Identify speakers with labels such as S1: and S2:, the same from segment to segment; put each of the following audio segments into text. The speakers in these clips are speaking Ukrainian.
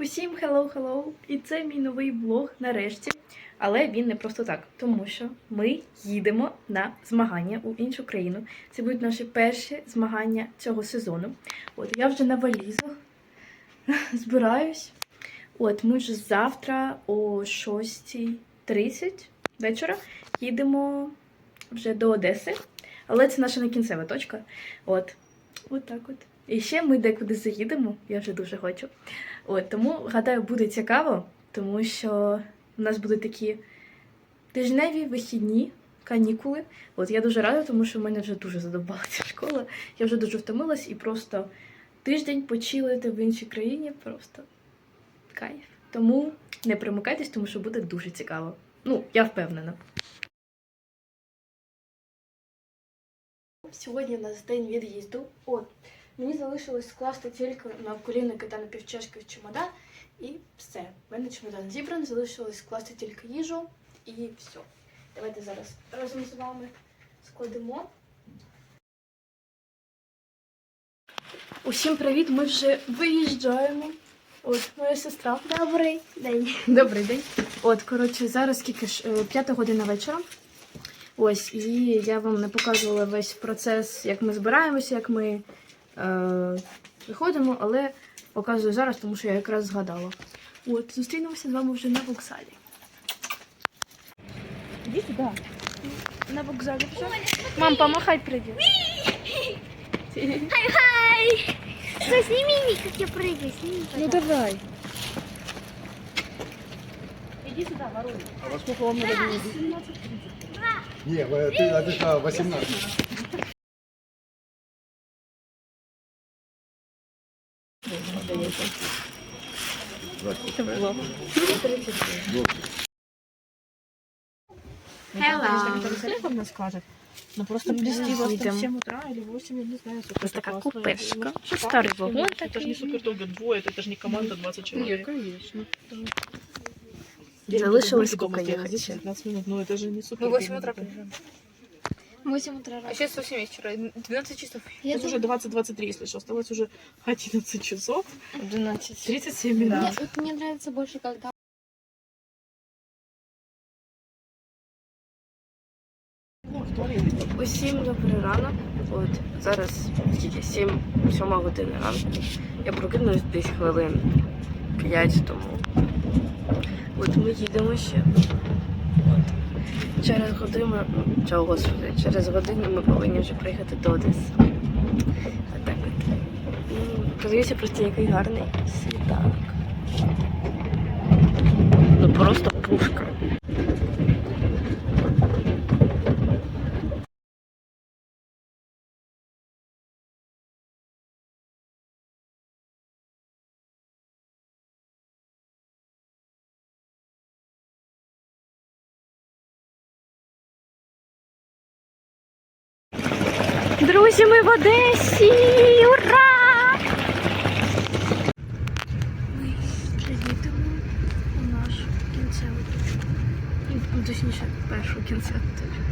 S1: Усім hello-hello! І це мій новий влог нарешті. Але він не просто так, тому що ми їдемо на змагання у іншу країну. Це будуть наші перші змагання цього сезону. От я вже на валізах збираюсь. От ми вже завтра о 6.30 вечора їдемо вже до Одеси. Але це наша не кінцева точка. От. От так от. І ще ми декуди заїдемо, я вже дуже хочу. От, тому, гадаю, буде цікаво, тому що у нас будуть такі тижневі вихідні канікули. От я дуже рада, тому що в мене вже дуже задовбала ця школа. Я вже дуже втомилась і просто тиждень почилити в іншій країні просто кайф. Тому не примикайтесь, тому що буде дуже цікаво. Ну, я впевнена. Сьогодні у нас день від'їзду. От, мені залишилось скласти тільки на колінники та на півчашки в чемодан. І все. У мене чемодан зібраний, залишилось скласти тільки їжу і все. Давайте зараз разом з вами складемо. Усім привіт! Ми вже виїжджаємо. От, моя сестра.
S2: Добрий день.
S1: Добрий день. От, коротше, зараз скільки ж е, п'ята година вечора. Ось, і я вам не показувала весь процес, як ми збираємося, як ми виходимо, але показую зараз, тому що я якраз згадала. От, зустрінемося з вами вже на вокзалі. Іди сюди. На вокзалі вже. Мам, помахай прийди.
S2: Хай! Стой, сними меня, как я прыгаю, сними.
S1: Ну давай. Иди сюда, воруй.
S3: А во сколько вам надо было? Не, вы- ты отдыхала 18.
S1: Це було.
S4: Телефон не скажет. Ну просто привезти вас
S1: Едем.
S4: там в 7 утра или 8, я не знаю. сколько
S1: Просто
S4: это
S1: как
S4: классно.
S1: купешка.
S4: Ну,
S1: Старый
S4: классно.
S1: вагон
S4: Это же не супер долго, двое, это же не команда 20 человек. конечно.
S1: Залишилось
S4: Сколько
S1: сколько
S4: ехать?
S1: ехать?
S4: 15 минут, ну это же не супер.
S5: Мы в 8
S4: долго.
S5: утра приезжаем.
S2: 8 утра.
S5: А сейчас 8 вечера. 12 часов.
S2: Я
S4: Сейчас уже 20-23, если что. Осталось уже 11 часов.
S5: 12.
S4: 37 минут.
S2: Мне, вот мне нравится больше, когда
S1: Усім добрий ранок. От зараз скільки? 7, 7 години ранку. Я прокинулась десь хвилин 5 тому. От ми їдемо ще. От. Через годину, ну, чого господи, через годину ми повинні вже приїхати до Одеси. Так от. Ну, Подивіться просто який гарний світанок. Ну просто пушка. Одесі! Ура! Ми вже їдемо у нашу кінцеву точку. Ну, Точніше, першу кінцеву точку.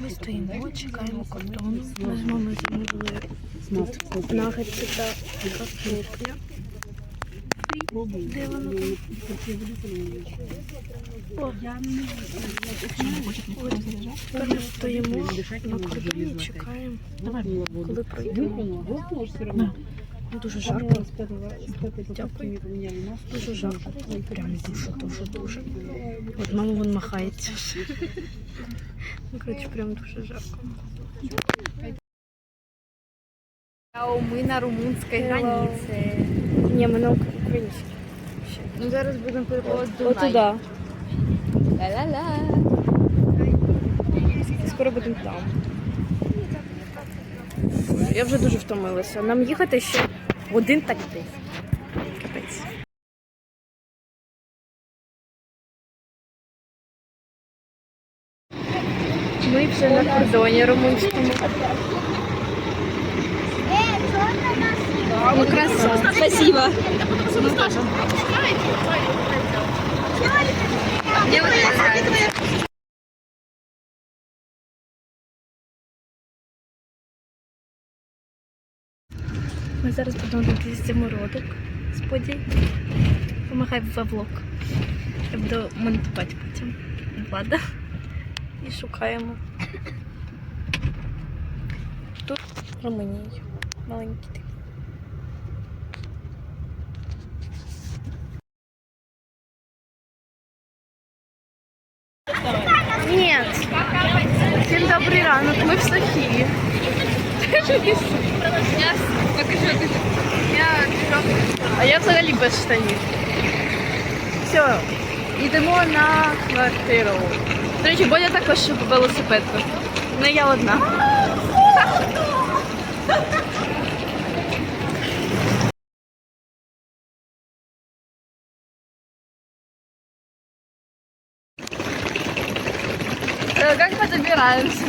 S1: Ми стоїмо, чекаємо кордону. Ми з мамою нагетси та картопля. Де воно? О. Стоїмо на кордоні, чекаємо, коли пройдемо. Дуже жарко. Дякую. Дуже жарко. Прям дуже, дуже, дуже. От мама вон махається. Ну, коротше, прям дуже жарко.
S5: Мы на румынской границе.
S1: Ні, ми на українській.
S5: Ну зараз будемо переходити
S1: От туди.
S5: Ла-ла-ла.
S1: Скоро будемо там. Я вже дуже втомилася. Нам їхати ще один так. Капець. Ми вже на кордоні румунському. Ну, красиво.
S5: Спасибо.
S1: Ну, Ми зараз будемо робити зимородок з подій. Помагай в влог. Я буду монтувати потім. Влада. І шукаємо. Тут Румунії. Маленький такий. Добрий ранок. Ми в Софії. А я взагалі без штанів. Все, йдемо на квартиру. До речі, Бодя також велосипед. Не я одна. Как мы добираемся?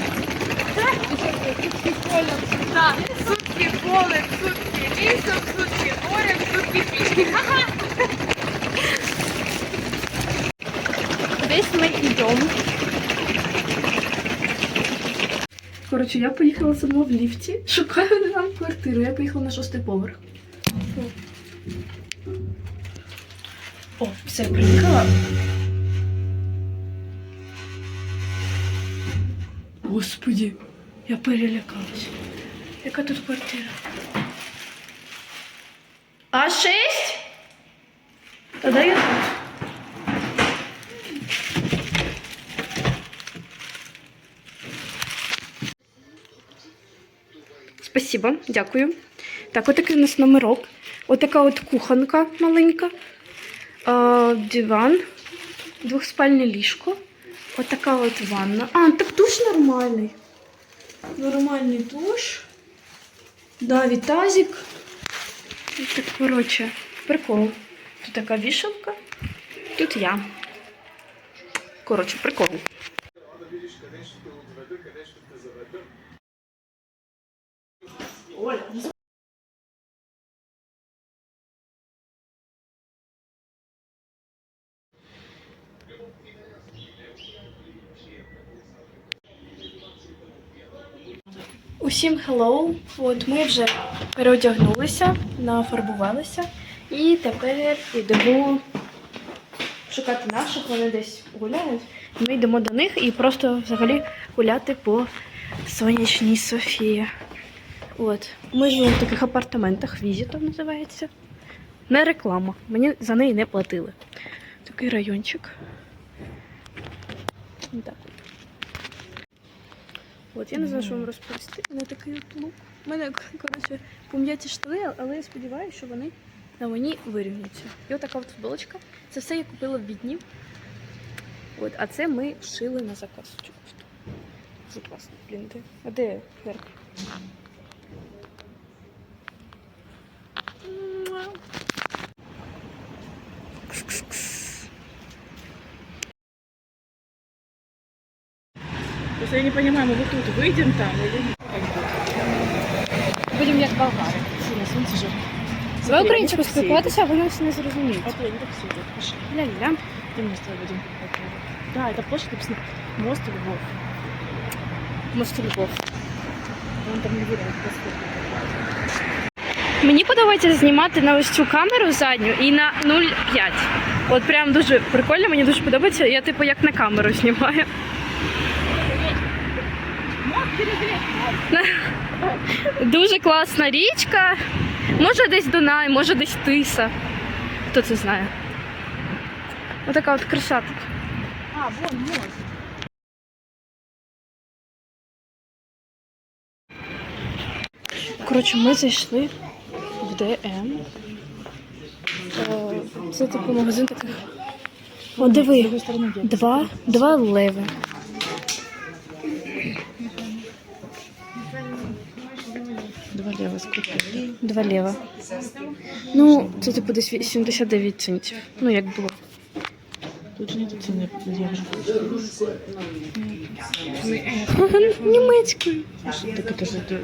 S1: Да, сутки поле, сутки лісом, сутки морем, сутки пішки. Десь ми йдемо. Коротше, я поїхала сама в ліфті, шукаю нам квартиру. Я поїхала на шостий поверх. О, все, приїхала. Господи, я перелякалась. Яка тут квартира? А6? Тоді я тут. Спасибо, дякую. Так, отакий у нас номерок. Отака от кухонка маленька. Е, диван, двохспальне ліжко. Отака от ванна. А, так душ нормальний. Нормальний душ. Да, тазик. Так, коротше, прикол. Тут така вішалка. Тут я. Коротше, прикол. Усім hello! От ми вже переодягнулися, нафарбувалися і тепер йдемо шукати наших, вони десь гуляють. Ми йдемо до них і просто взагалі гуляти по сонячній Софії. От. Ми живемо в таких апартаментах, візітом називається. Не реклама. Мені за неї не платили. Такий райончик. Так. От, я не знаю, що вам розповісти. У мене такий лук. У мене, коротше, пом'яті штани, але я сподіваюся, що вони на мені вирівнюються. І отака от футболочка. Це все я купила в Відні. От, а це ми шили на заказ. Дуже класно, блін, де? А де Герк?
S4: Просто я не понимаю, мы вот тут выйдем там или Будемо як болгари. Сильно сонце же.
S1: Ви українською спілкуватися, а ви нас не зрозумієте.
S4: Вот я не так все идет. Пошли.
S1: Ля-ля.
S4: Где мы с тобой будем? Да, это площадь написано Мост Львов.
S1: Мост Львов.
S4: Вон там не видно, как
S1: Мені подобається знімати на ось цю камеру задню і на 0,5. От прям дуже прикольно, мені дуже подобається. Я типу як на камеру знімаю. Дуже класна річка. Може десь Дунай, може десь Тиса. Хто це знає? Отака от краса тут.
S4: А, вон мост.
S1: Коротше, ми зайшли в ДМ. Е, Це типу магазин таких. О, диви, два, два леви.
S4: Два лево скупили.
S1: Два лева. Ну, це типу десь 79 центів. Ну, як було.
S4: Тут же нету цены евро.
S1: Німецькою.
S4: Так это же... это-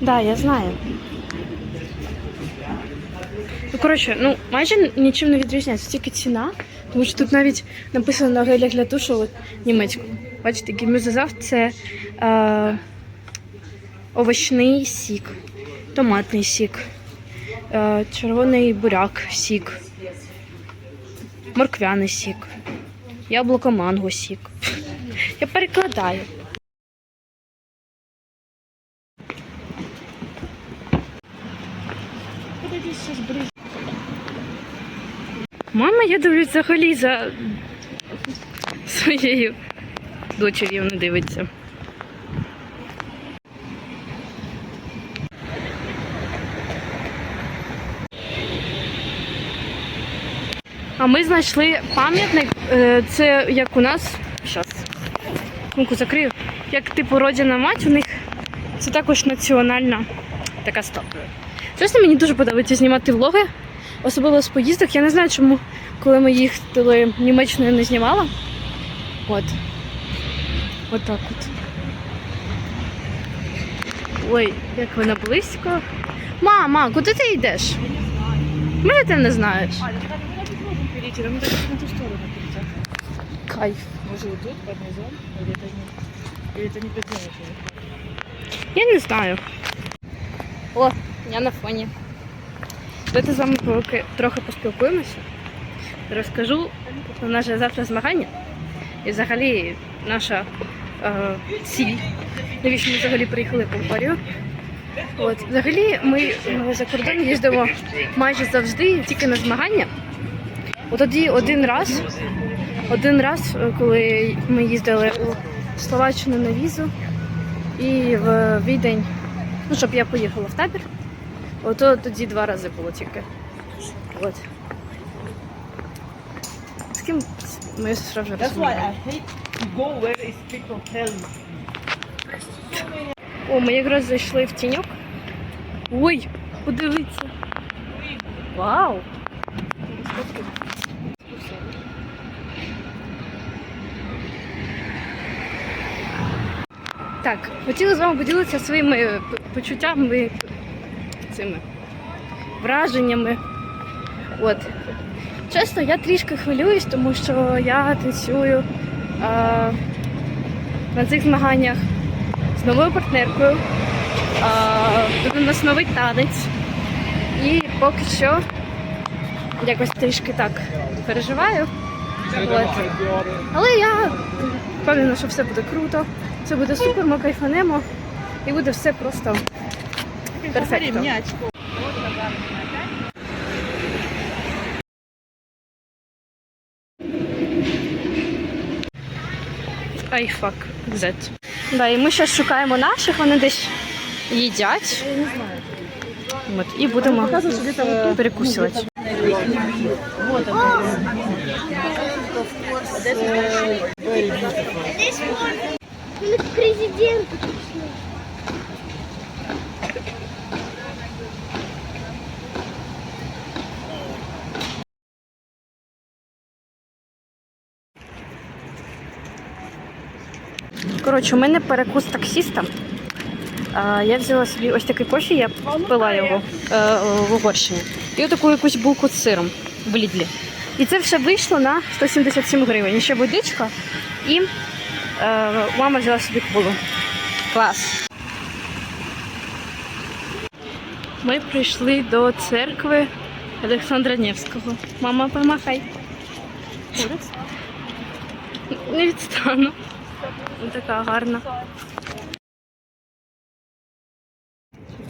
S1: Да, я знаю. Ну, коротше, ну, майже нічим не відрізняється, тільки ціна, тому що тут навіть написано на гелях для душу от, німецькою. Бачите, гімюзазав це е, овочний сік. томатний сік, е, червоний буряк, сік, морквяний сік, яблуко манго сік. Я перекладаю. Мама, я дивлюсь взагалі за своєю дочер'ю не дивиться. А ми знайшли пам'ятник. е, Це як у нас. Щас. Сумку закрию. Як типу родина мать, у них це також національна така статуя. Чесно, мені дуже подобається знімати влоги, особливо з поїздок. Я не знаю, чому, коли ми їхали Німеччиною, не знімала. От. От так от. Ой, як вона близько. Мама, куди ти йдеш? Може, ти не знаєш?
S4: Нам надо на ту сторону перейти.
S1: Кайф.
S4: Может, вот тут, под низом? Или это не... Или это не подделать?
S1: Я не знаю. О, я на фоні. Давайте з вами поки трохи поспілкуємося. Розкажу про наше завтра змагання. І взагалі наша е, ціль. Навіщо ми взагалі приїхали в Болгарію. От, взагалі ми за кордон їздимо майже завжди тільки на змагання. Тоді один раз, один раз, е, коли ми їздили у Словаччину на візу, і в відень, ну, щоб я поїхала в табір. Ото тоді два рази було тільки. От. З ким моя сестра вже
S4: That's why
S1: розмовляє.
S4: I hate to go where is people tell me.
S1: О, ми якраз зайшли в тіньок. Ой, подивіться. Вау! Так, хотіла з вами поділитися своїми е, почуттями, цими враженнями. От. Чесно, я трішки хвилююсь, тому що я танцюю а, на цих змаганнях з новою партнеркою. Тут у нас новий танець. І поки що якось трішки так переживаю. От. Але я впевнена, що все буде круто. Все буде супер, ми кайфанемо. І буде все просто перфектно. Ай, фак, Z. Да, і ми зараз шукаємо наших, вони десь їдять. От, і будемо перекусувати.
S2: Ну, к президенту пришли.
S1: Коротше, у мене перекус таксіста. Я взяла собі ось такий кофі, я пила його е, в Угорщині. І отаку якусь булку з сиром в Лідлі. І це все вийшло на 177 гривень. І ще водичка. І мама взяла собі колу. Клас. Ми прийшли до церкви Олександра Невського. Мама, помахай. Не відстану. Така гарна.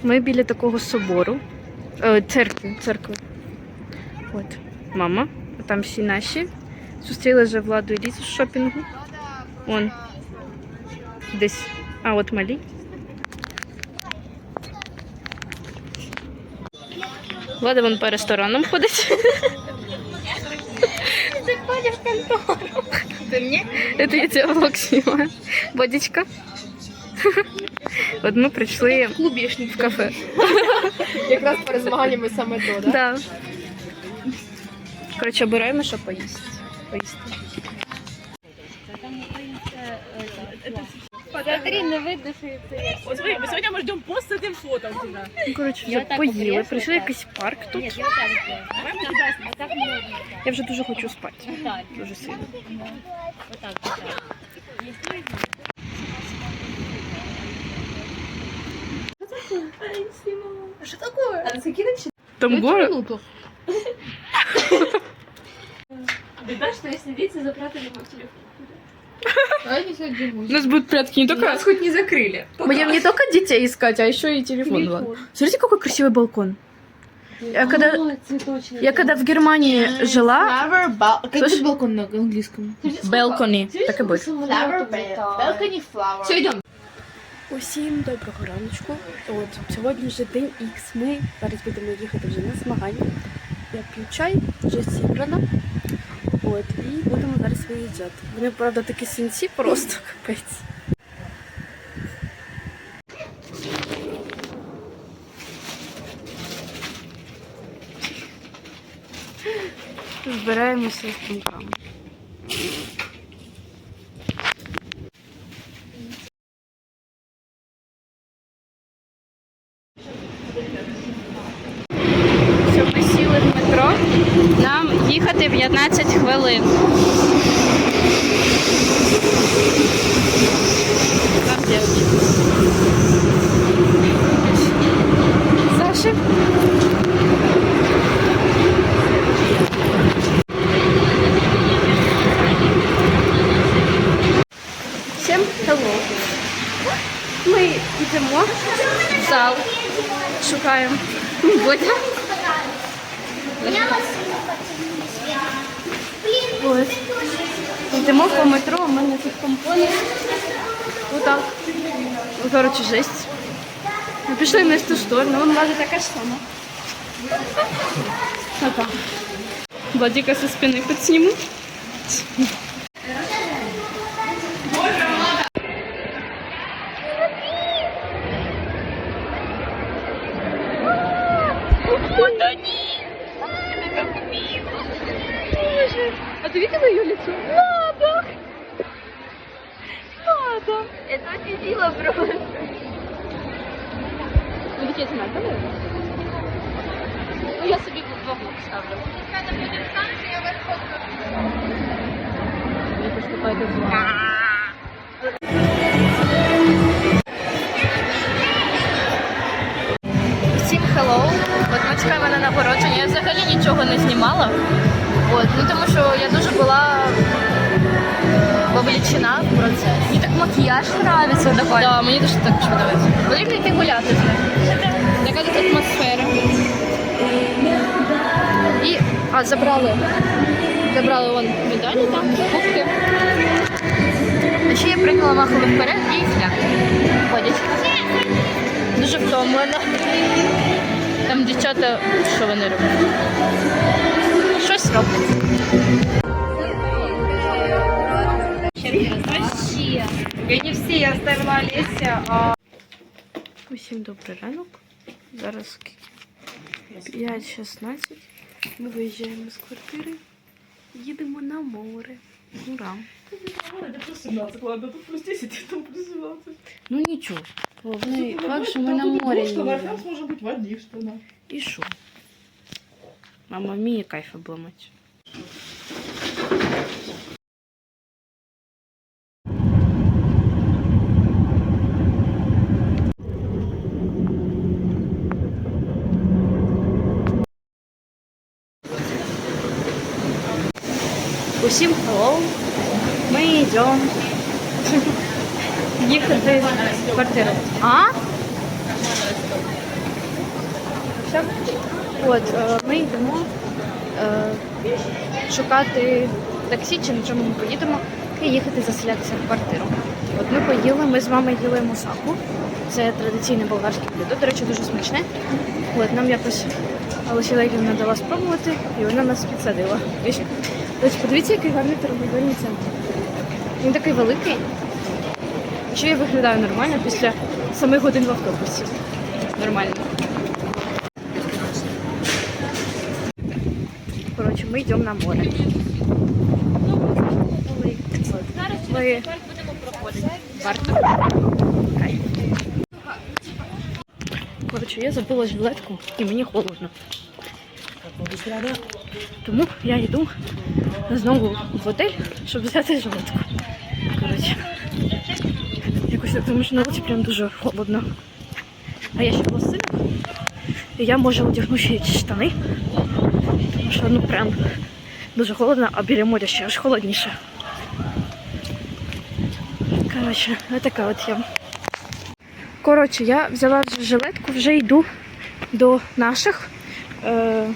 S1: Ми біля такого собору. Е, церкви, церкви. От, мама. А там всі наші. Зустріли вже владу і лізу з шопінгу. Вон. Десь. А от малі. Влада вон по ресторанам ходить.
S2: Ты ходишь в контору.
S1: Ты мне? Это я тебя влог снимаю. Водичка. От ми прийшли
S5: Клубішник.
S1: в кафе.
S5: Якраз перед змаганнями саме то, да?
S1: Да. Коротше, обираємо, що поїсти. поїсти.
S2: Смотри, не видно, що це.
S4: Вот смотри, мы сегодня мы ждем пост с этим фото у тебя.
S1: Ну, Коротше, вже поїли. Прийшли якийсь парк тут.
S2: я так. А так можно.
S1: Я вже дуже хочу спати.
S2: Так,
S1: Дуже сильно.
S2: вот так, вот так.
S1: Там город.
S5: Минуту.
S4: Беда, что если дети запрятали мой телефон.
S1: У нас будут прятки не только...
S5: Нас хоть не закрыли.
S1: Будем не только детей искать, а еще и телефон.
S5: Телефон.
S1: Смотрите, какой красивый балкон. Я когда, я когда в Германии жила,
S5: Flower bal- Как
S1: Слушай-
S5: будет балкон на английском?
S1: балкони, так и будет.
S5: Flower balcony flower. Все, идем.
S1: Усім доброго раночку. От сьогодні вже день Х. Ми зараз будемо їхати вже на змагання. Я п'ю чай, вже зібрана. От, і будемо зараз виїжджати. Вони, правда, такі сінці просто капець. Збираємося з думками. Все, ми сіли в метро. Нам їхати 15 хвилин. Так, дівчатки. Саша. Всім hello. Ми йдемо в зал. Шукаємо Бодя.
S2: Я вас не Блин,
S1: Ось. Йдемо по метро, у мене тут компони. Отак. Ну, коротше, жесть. Ми пішли не з ту сторону, вон влада така ж сама. Отак. Владіка со спини підсніму. А ты видела ее лицо? Надо! Надо! Это очень мило просто. Ну, ведь я знаю, да, наверное? Я себе в вагон ставлю. Всім hello. От ми чекаємо на нагородження. Я взагалі нічого не знімала. От, ну тому що я дуже була вовлечена в процес. Мені так макіяж подобається. Да, мені дуже так подобається. Потрібно йти гуляти з ним. Яка тут атмосфера. А, забрали. Забрали вон медалі там, кубки. А ще я прийняла маховий вперед і фляг. Ходять. Дуже втомлена. Там дівчата, що вони роблять? Щось роблять.
S4: Не все оставались. А...
S1: Усім добрий ранок. Зараз 5.16. Ми виїжджаємо з квартири. Їдемо на море. Ура!
S4: Это плюс 17, ладно, тут плюс 10, там плюс 17.
S1: Ну нічого. Головне, що ми на морі. І що? Мама вміє кайф обламати. Усім hello. Ми йдемо їхати в квартиру. А? От, е, ми йдемо е, шукати таксі, чи на чому ми поїдемо, і їхати заселятися в квартиру. От ми поїли, ми з мамою їли мусаку. Це традиційне болгарське блюдо, до речі, дуже смачне. От, нам якось Олеся Легівна дала спробувати, і вона нас підсадила. Ось подивіться, який гарний торговельний центр. Він такий великий. Що я виглядаю нормально після самих годин в автобусі. Нормально. Коротше, ми йдемо на море. Ми варто. Коротше, я забула жилетку і мені холодно. Тому я йду знову в готель, щоб взяти жилетку. Коротше. Якось так, тому що на вулиці прям дуже холодно. А я ще лосинах. І я можу одягнути ще штани. Тому що ну прям дуже холодно, а біля моря ще аж холодніше. Коротше, така от я. Коротше, я взяла вже жилетку, вже йду до наших. Е,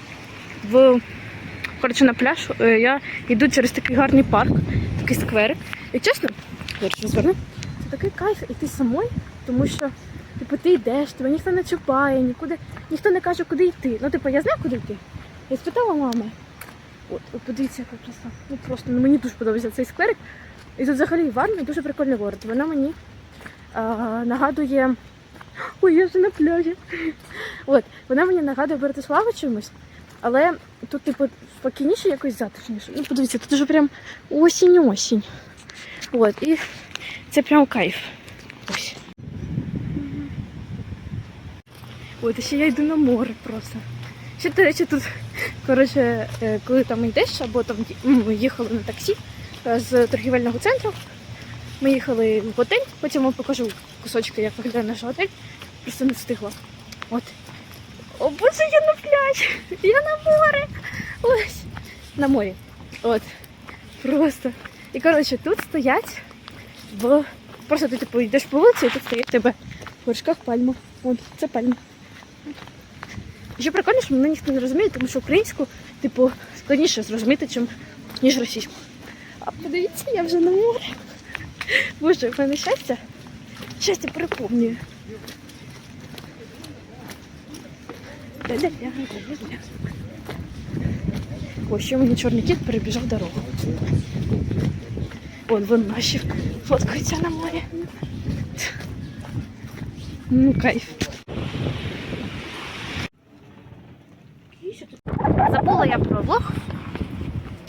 S1: в, коротше, на пляж. Е, я йду через такий гарний парк, такий скверик. І чесно, коротше, зверни, це такий кайф іти самой, тому що типу, ти йдеш, тебе ніхто не чіпає, нікуди, ніхто не каже, куди йти. Ну, типу, я знаю, куди йти. Я спитала мами. От, от подивіться, яка краса. Ну просто ну, мені дуже подобається цей скверик. І тут взагалі Варна дуже прикольний город. Вона мені а, нагадує. Ой, я вже на пляжі. От, вона мені нагадує Братиславу чимось, але тут, типу, спокійніше, якось затишніше. Ну, подивіться, тут уже прям осінь-осінь. От, і це прям кайф. Ось. От, і ще я йду на море просто. Ще, до речі, тут, коротше, е, коли там йдеш, або там ми їхали на таксі е, з торгівельного центру. Ми їхали в готель, потім вам покажу кусочки, як виглядає наш готель. Просто не встигла. От. О, боже, я на пляжі! Я на море! Ось. На морі. От. Просто. І коротше, тут стоять в. Просто ти типу йдеш по вулиці, і тут стоять тебе в горшках пальма. От, це пальма. Ще прикольно, що мене ніхто не розуміє, тому що українську, типу, складніше зрозуміти, чим, ніж російську. А подивіться, я вже на морі. Боже, в мене щастя. Щастя переповнює. О, ще мені чорний кіт перебіжав дорогу. Вон, вон наші фоткаються на морі. Ну, кайф. Забула я про влог.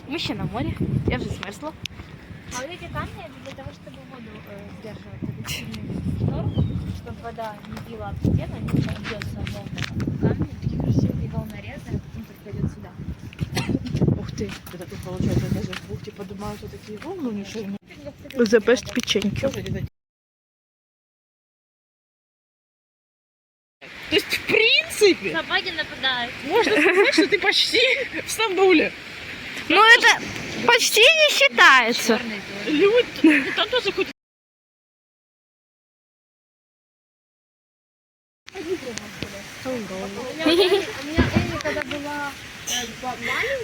S1: Ми ще на морі. Я вже змерзла.
S2: А вот эти камни это для того, чтобы воду э, сдерживать. Это сильный шторм, чтобы вода не била об стену, не там бьется волна. Камни потом только идет сюда.
S4: Ух ты, это тут получается даже в бухте поднимаются такие волны, ничего не
S1: The best печеньки.
S4: То есть, в принципе,
S2: Собаки нападают.
S4: можно сказать, что ты почти в Стамбуле.
S1: Ну, это почти не считается.
S4: Люди, ну, там тоже хоть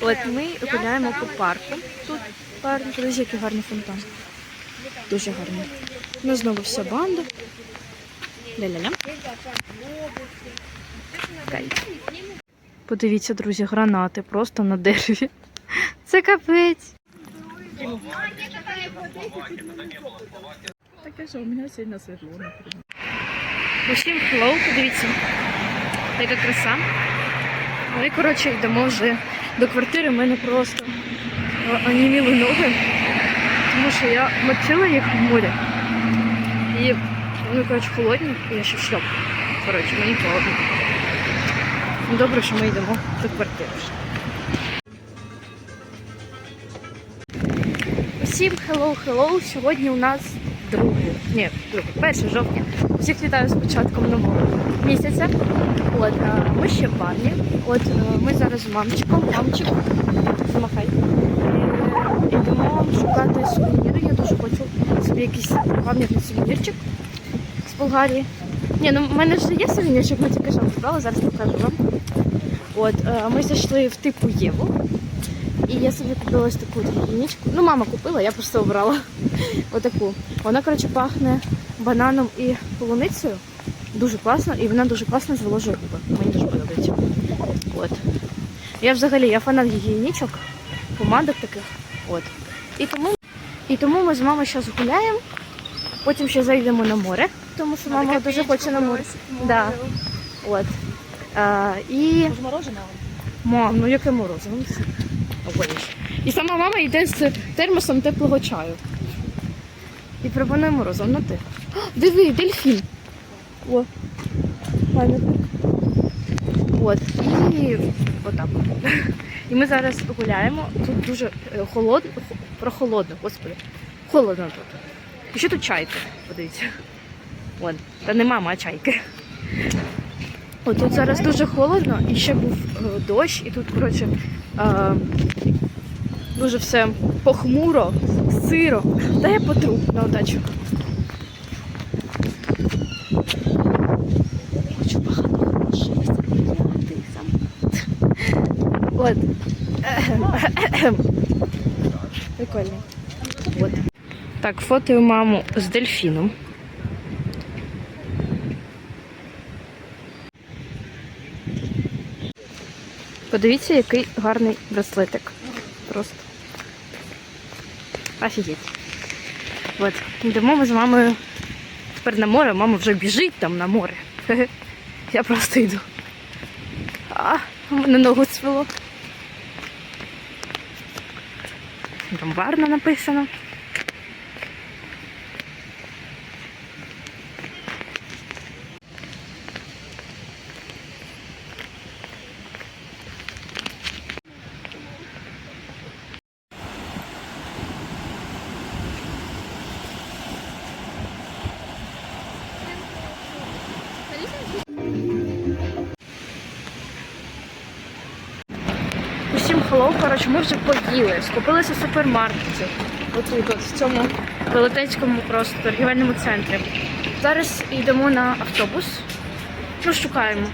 S1: От ми гуляємо по парку. Тут парк, подивіться, який гарний фонтан. Дуже гарний. У нас знову вся банда. Ля-ля-ля. Подивіться, друзі, гранати просто на дереві. Це капець.
S4: Так что у сильно светло, например.
S1: Усім хлоу, подивіться. Яка краса. Ми, коротше, йдемо вже до квартири, в мене просто е, оніміли ноги, тому що я мочила їх в морі. І вони, коротше, холодні, і я ще в. Коротше, мені холодно. Ну, Добре, що ми йдемо до квартири. Усім hello, hello. Сьогодні у нас друге, ні, друге, 1 жовтня. Всіх вітаю з початком нового місяця. От, е, ми ще в Барні. От е, ми зараз з мамчиком. Мамчик, замахай. Е, Йдемо шукати сувеніри. Я дуже хочу собі якийсь пам'ятний сувенірчик з Болгарії. Ні, ну в мене вже є сувенірчик, ми тільки що брали, зараз покажу вам. От, ми зайшли в типу Єву. І я собі купила таку гігієнічку. Ну, мама купила, я просто обрала отаку. Вона, коротше, пахне бананом і полуницею. Дуже класно, і вона дуже класно зволожує губи. Мені дуже подобається. От. Я взагалі я фанат гігієнічок, помадок таких. От. І тому, і тому ми з мамою зараз гуляємо, потім ще зайдемо на море, тому що мама дуже хоче на море. Да. От. А, і
S4: Може мороженого?
S1: Мам, ну яке морозиво? Ну. І сама мама йде з термосом теплого чаю. І пропонує морозиво на ти. Диви, дельфін. О, пам'ятник. От. І отак. І ми зараз гуляємо. Тут дуже е, холодно, прохолодно, господи. Холодно тут. І ще тут чайки, подивіться. От. Та не мама, чайки. О, тут зараз дуже холодно і ще був е, дощ, і тут, коротше, е, дуже все похмуро, сиро. Та я потру на удачу. От. Прикольно. От. Так, фотою маму з дельфіном. Подивіться, який гарний браслетик. Просто. Офігеть. От. Йдемо ми з мамою тепер на море, мама вже біжить там на море. Я просто йду. А, мене ногу свело. Там Варна написано. Усім коротше, ми вже поїли, скупилися в супермаркеті. Отут, от, в цьому велетенському просто торгівельному центрі. Зараз йдемо на автобус. Ну, шукаємо.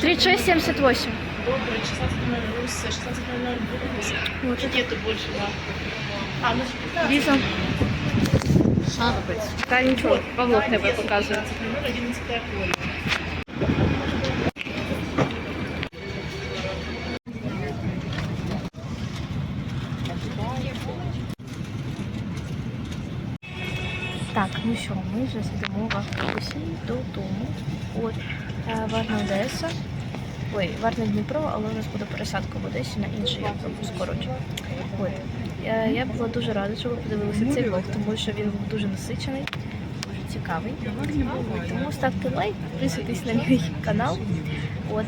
S1: 3678.
S4: Добре, 16 16
S1: Вот
S4: Нету больше, да. А, ну
S1: Ліза. Та нічого, Павло тебе показує.
S4: 11 поле.
S1: Так, ну що, ми вже сидимо в автобусі додому. От е, Варна Одеса. Ой, Варна Дніпро, але у нас буде пересадка в Одесі на інший автобус, коротше. От. Я, я була дуже рада, що ви подивилися цей влог, тому що він був дуже насичений, дуже цікавий. Тому ставте лайк, підписуйтесь на мій канал. От.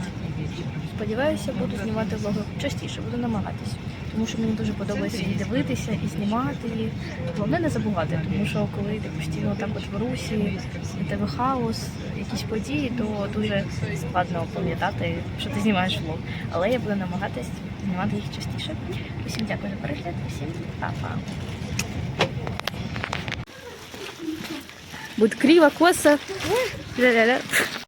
S1: Сподіваюся, буду знімати влоги частіше, буду намагатись. Тому що мені дуже подобається і дивитися, і знімати їх. Головне не забувати, тому що коли ти постійно так от в русі, і тебе хаос, якісь події, то дуже складно пам'ятати, що ти знімаєш влог. Але я буду намагатись знімати їх частіше. Усім дякую за перегляд, усім па-па. Будь крива, коса. Ля-ля-ля.